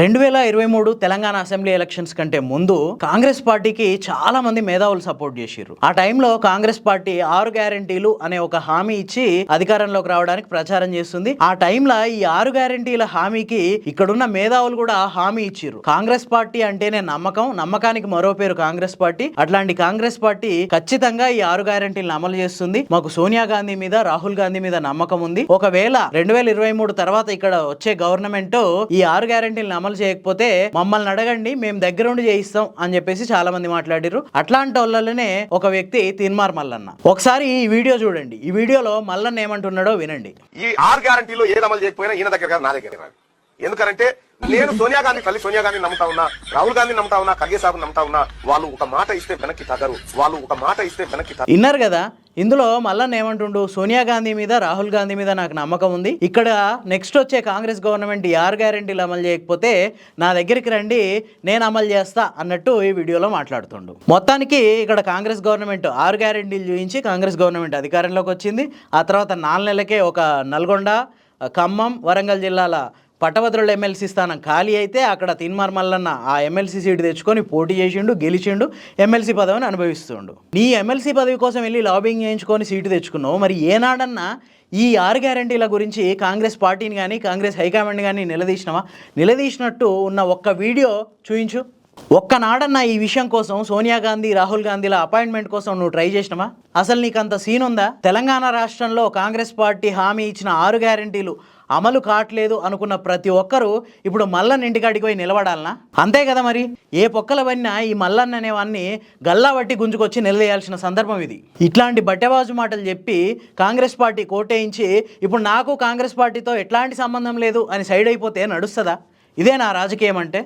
రెండు వేల ఇరవై మూడు తెలంగాణ అసెంబ్లీ ఎలక్షన్స్ కంటే ముందు కాంగ్రెస్ పార్టీకి చాలా మంది మేధావులు సపోర్ట్ చేసిర్రు. ఆ టైంలో కాంగ్రెస్ పార్టీ ఆరు గ్యారంటీలు అనే ఒక హామీ ఇచ్చి అధికారంలోకి రావడానికి ప్రచారం చేస్తుంది. ఆ టైంలో ఈ ఆరు గ్యారంటీల హామీకి ఇక్కడున్న మేధావులు కూడా హామీ ఇచ్చిర్రు. కాంగ్రెస్ పార్టీ అంటేనే నమ్మకం నమ్మకానికి మరో పేరు కాంగ్రెస్ పార్టీ. అట్లాంటి కాంగ్రెస్ పార్టీ ఖచ్చితంగా ఈ ఆరు గ్యారంటీలను అమలు చేస్తుంది. మాకు సోనియా గాంధీ మీద రాహుల్ గాంధీ మీద నమ్మకం ఉంది. ఒకవేళ రెండు వేల ఇరవై మూడు తర్వాత ఇక్కడ వచ్చే గవర్నమెంట్ ఈ ఆరు గ్యారంటీలను అమలు చేయకపోతే మమ్మల్ని అడగండి మేము దగ్గరుండి చేయిస్తాం అని చెప్పేసి చాలా మంది మాట్లాడిర్రు. అట్లాంటి వాళ్ళనే ఒక వ్యక్తి తిన్మార్ మల్లన్న. ఒకసారి ఈ వీడియో చూడండి. ఈ వీడియోలో మల్లన్న ఏమంటున్నాడో వినండి. ఈ ఆరు గ్యారంటీలో ఏది అమలు చేయకపోయినా ఈయన దగ్గర నా దగ్గర ఎందుకంటే నేను సోనియా గాంధీ తల్లి సోనియా గాంధీ నమ్ముతా ఉన్నా రాహుల్ గాంధీ నమ్ముతా ఉన్నా ఖర్గే సాబ్ నమ్ముతా ఉన్నా వాళ్ళు ఒక మాట ఇస్తే వెనక్కి తగ్గరు వాళ్ళు ఒక మాట ఇస్తే వెనక్కి విన్నారు కదా. ఇందులో మల్లన్న ఏమంటుండు? సోనియా గాంధీ మీద రాహుల్ గాంధీ మీద నాకు నమ్మకం ఉంది. ఇక్కడ నెక్స్ట్ వచ్చే కాంగ్రెస్ గవర్నమెంట్ ఈ గ్యారంటీలు గ్యారెంటీలు అమలు చేయకపోతే నా దగ్గరికి రండి నేను అమలు చేస్తా అన్నట్టు ఈ వీడియోలో మాట్లాడుతుండు. మొత్తానికి ఇక్కడ కాంగ్రెస్ గవర్నమెంట్ ఆరు గ్యారంటీలు చూపించి కాంగ్రెస్ గవర్నమెంట్ అధికారంలోకి వచ్చింది. ఆ తర్వాత నాలుగు నెలలకే ఒక నల్గొండ ఖమ్మం వరంగల్ జిల్లాల పట్టభద్రుల ఎమ్మెల్సీ స్థానం ఖాళీ అయితే అక్కడ తిన్మార్ మల్లన్న ఆ ఎమ్మెల్సీ సీటు తెచ్చుకొని పోటీ చేసిండు గెలిచిండు ఎమ్మెల్సీ పదవిని అనుభవిస్తుండు. నీ ఎమ్మెల్సీ పదవి కోసం వెళ్ళి లాబింగ్ చేయించుకొని సీటు తెచ్చుకున్నావు. మరి ఏనాడన్నా ఈ ఆరు గ్యారంటీల గురించి కాంగ్రెస్ పార్టీని కానీ కాంగ్రెస్ హైకమాండ్ కానీ నిలదీసినవా? నిలదీసినట్టు ఉన్న ఒక్క వీడియో చూయించు. ఒక్కనాడన్న ఈ విషయం కోసం సోనియా గాంధీ రాహుల్ గాంధీల అపాయింట్మెంట్ కోసం నువ్వు ట్రై చేసినవా? అసలు నీకు అంత సీన్ ఉందా? తెలంగాణ రాష్ట్రంలో కాంగ్రెస్ పార్టీ హామీ ఇచ్చిన ఆరు గ్యారంటీలు అమలు కావట్లేదు అనుకున్న ప్రతి ఒక్కరూ ఇప్పుడు మల్లన్న ఇంటికాడికి పోయి నిలబడాలనా? అంతే కదా మరి? ఏ పొక్కలవన్నా ఈ మల్లన్న అనేవాన్ని గల్లా బట్టి గుంజుకొచ్చి నిలదీయాల్సిన సందర్భం ఇది. ఇట్లాంటి బట్టెబాజు మాటలు చెప్పి కాంగ్రెస్ పార్టీ కోటేయించి ఇప్పుడు నాకు కాంగ్రెస్ పార్టీతో ఎట్లాంటి సంబంధం లేదు అని సైడ్ అయిపోతే నడుస్తుందా? ఇదే నా రాజకీయం అంటే?